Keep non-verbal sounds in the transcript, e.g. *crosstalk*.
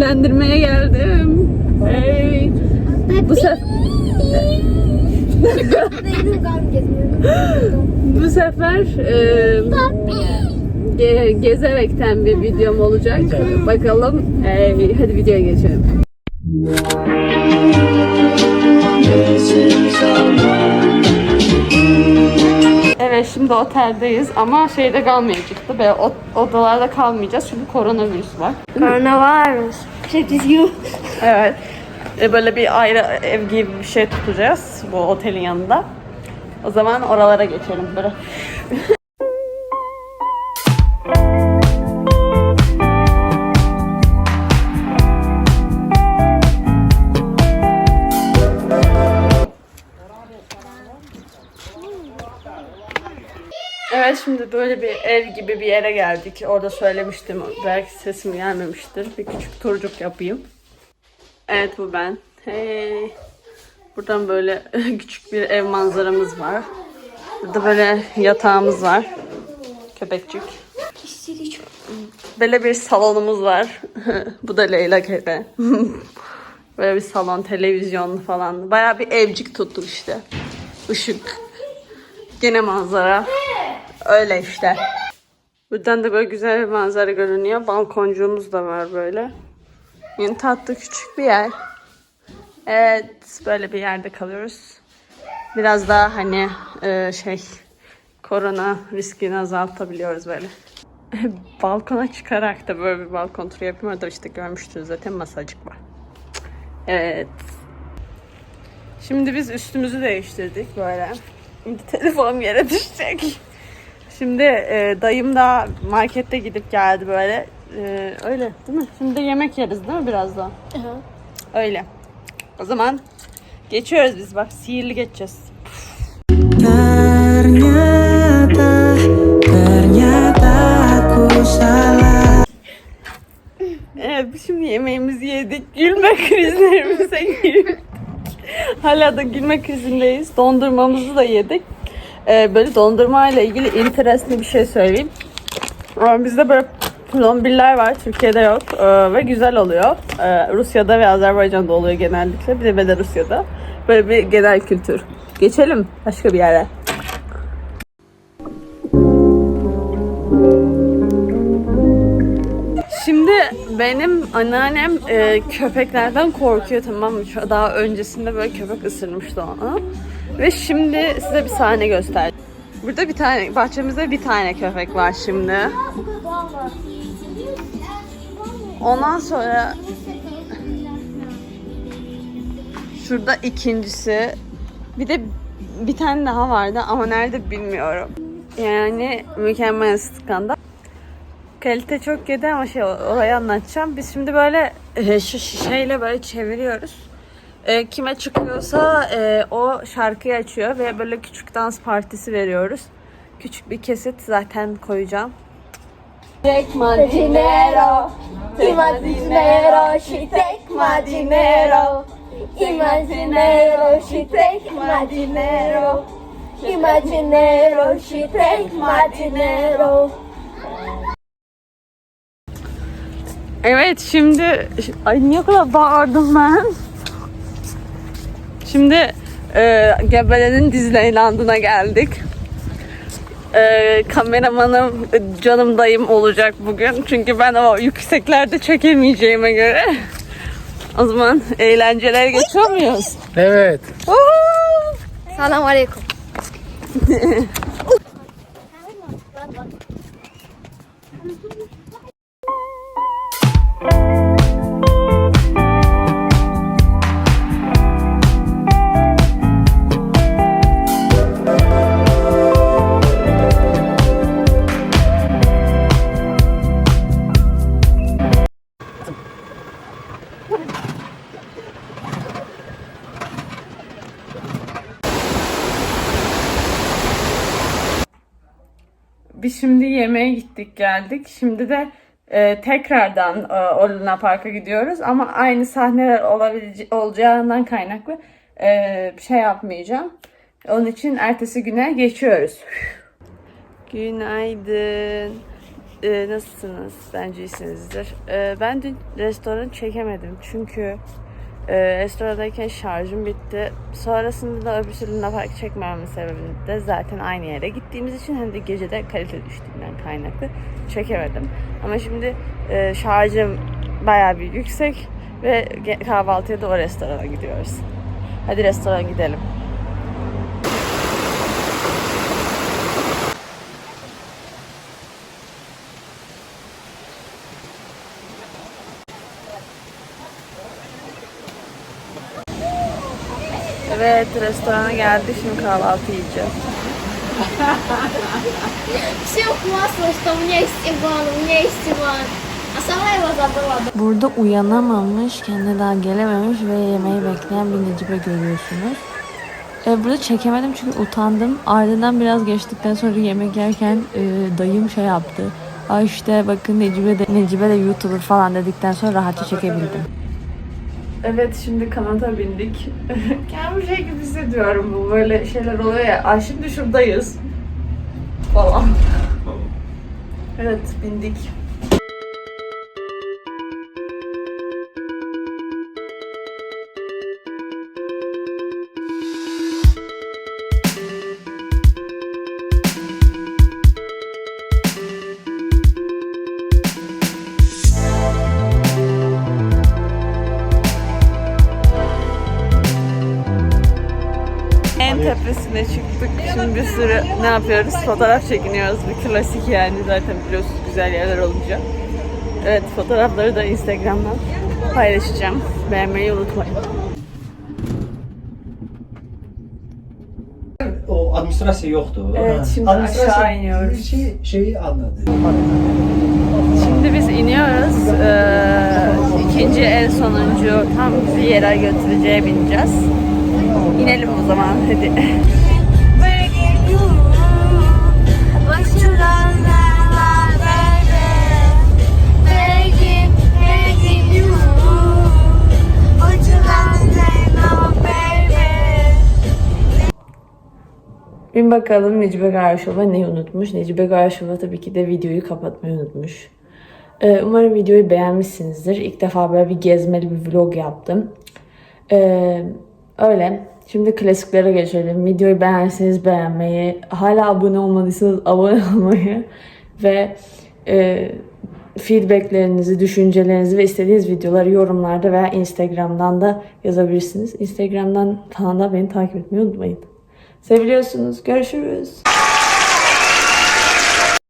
eğlendirmeye geldim. Hey. Bu sefer *laughs* bu sefer e, ge- gezerekten bir videom olacak. Bakalım. Hey, hadi videoya geçelim. Şimdi oteldeyiz ama şeyde kalmayacaktık. Böyle od- odalarda kalmayacağız çünkü koronavirüs var. Coronavirus. Practice you. Evet. E, Böyle bir ayrı ev gibi bir şey tutacağız bu otelin yanında. O zaman oralara geçelim böyle. Evet şimdi böyle bir ev gibi bir yere geldik. Orada söylemiştim. Belki sesim gelmemiştir. Bir küçük turcuk yapayım. Evet bu ben. Hey. Buradan böyle *laughs* küçük bir ev manzaramız var. Burada böyle yatağımız var. Köpekçik. Böyle bir salonumuz var. *laughs* bu da Leyla Kebe. *laughs* böyle bir salon, televizyon falan. Bayağı bir evcik tuttuk işte. Işık. Gene manzara. Öyle işte. Buradan da böyle güzel bir manzara görünüyor. Balkoncuğumuz da var böyle. Yine tatlı küçük bir yer. Evet, böyle bir yerde kalıyoruz. Biraz daha hani e, şey korona riskini azaltabiliyoruz böyle. *laughs* Balkona çıkarak da böyle bir balkon turu yapayım. Orada işte görmüştünüz zaten masacık var. Evet. Şimdi biz üstümüzü değiştirdik böyle. Şimdi telefonum yere düşecek. Şimdi e, dayım da markette gidip geldi böyle. E, öyle değil mi? Şimdi de yemek yeriz değil mi birazdan? Öyle. O zaman geçiyoruz biz bak sihirli geçeceğiz. Ternyata, ternyata aku salah. Evet biz şimdi yemeğimizi yedik. Gülme krizlerimize girdik. Hala da gülme krizindeyiz. Dondurmamızı da yedik. Ee, böyle dondurma ile ilgili interesli bir şey söyleyeyim. Ee, bizde böyle plombiller var. Türkiye'de yok. Ee, ve güzel oluyor. Ee, Rusya'da ve Azerbaycan'da oluyor genellikle. Bir de Belarus'ta. Böyle bir genel kültür. Geçelim başka bir yere. Şimdi benim anneannem e, köpeklerden korkuyor tamam mı? Daha öncesinde böyle köpek ısırmıştı onu. Ve şimdi size bir sahne göster. Burada bir tane, bahçemizde bir tane köpek var şimdi. Ondan sonra şurada ikincisi. Bir de bir tane daha vardı ama nerede bilmiyorum. Yani mükemmel skanda. Kalite çok yedi ama şey olayı anlatacağım. Biz şimdi böyle e, şu şişeyle böyle çeviriyoruz. E, kime çıkıyorsa e, o şarkıyı açıyor ve böyle küçük dans partisi veriyoruz. Küçük bir kesit zaten koyacağım. Take my dinero. Imaginero, she take my dinero. Imaginero, she take my dinero. Imaginero, she take my dinero. Evet şimdi ay niye kadar bağırdım ben? Şimdi e, Gebele'nin Disneyland'ına geldik. E, kameramanım e, canım dayım olacak bugün. Çünkü ben o yükseklerde çekemeyeceğime göre. O zaman eğlencelere geçiyor muyuz? Evet. Salam aleyküm. *laughs* Biz şimdi yemeğe gittik geldik. Şimdi de e, tekrardan e, o Park'a gidiyoruz. Ama aynı sahneler olabilece- olacağından kaynaklı e, şey yapmayacağım. Onun için ertesi güne geçiyoruz. Günaydın. e, nasılsınız? Bence iyisinizdir. E, ben dün restoranı çekemedim çünkü e, restorandayken şarjım bitti. Sonrasında da öbür türlü napak çekmememin sebebi de zaten aynı yere gittiğimiz için hem de gecede kalite düştüğünden kaynaklı çekemedim. Ama şimdi e, şarjım bayağı bir yüksek ve kahvaltıya da o restorana gidiyoruz. Hadi restorana gidelim. Evet, restorana geldik. Şimdi kahvaltı yiyeceğiz. Все классно, что у меня есть Иван, у меня есть Иван. А сама его забыла. Burada uyanamamış, kendine daha gelememiş ve yemeği bekleyen bir Necibe görüyorsunuz. E, burada çekemedim çünkü utandım. Ardından biraz geçtikten sonra yemek yerken e, dayım şey yaptı. Aa işte bakın Necibe de, Necibe de YouTuber falan dedikten sonra rahatça çekebildim. Evet, şimdi kanata bindik. *laughs* Kendimi şey gibi hissediyorum. Bu böyle şeyler oluyor ya. Ay şimdi şuradayız. Falan. Evet, bindik. En tepesine çıktık. Şimdi bir sürü ne yapıyoruz? Fotoğraf çekiniyoruz. Bir klasik yani zaten biliyorsunuz güzel yerler olunca. Evet fotoğrafları da Instagram'dan paylaşacağım. Beğenmeyi unutmayın. O administrasya yoktu. Evet, şimdi aşağı iniyoruz. Şey, şeyi anladı. Şimdi biz iniyoruz. Ee, ikinci en sonuncu tam bizi yere götüreceğe bineceğiz. İnelim o zaman hadi. Bin bakalım Necibe Garşova neyi unutmuş? Necibe Garşova tabii ki de videoyu kapatmayı unutmuş. Ee, umarım videoyu beğenmişsinizdir. İlk defa böyle bir gezmeli bir vlog yaptım. Ee, öyle. Şimdi klasiklere geçelim. Videoyu beğenseniz beğenmeyi, hala abone olmadıysanız abone *laughs* olmayı ve e, feedbacklerinizi, düşüncelerinizi ve istediğiniz videoları yorumlarda veya Instagram'dan da yazabilirsiniz. Instagram'dan falan da beni takip etmeyi unutmayın. Seviliyorsunuz. Görüşürüz.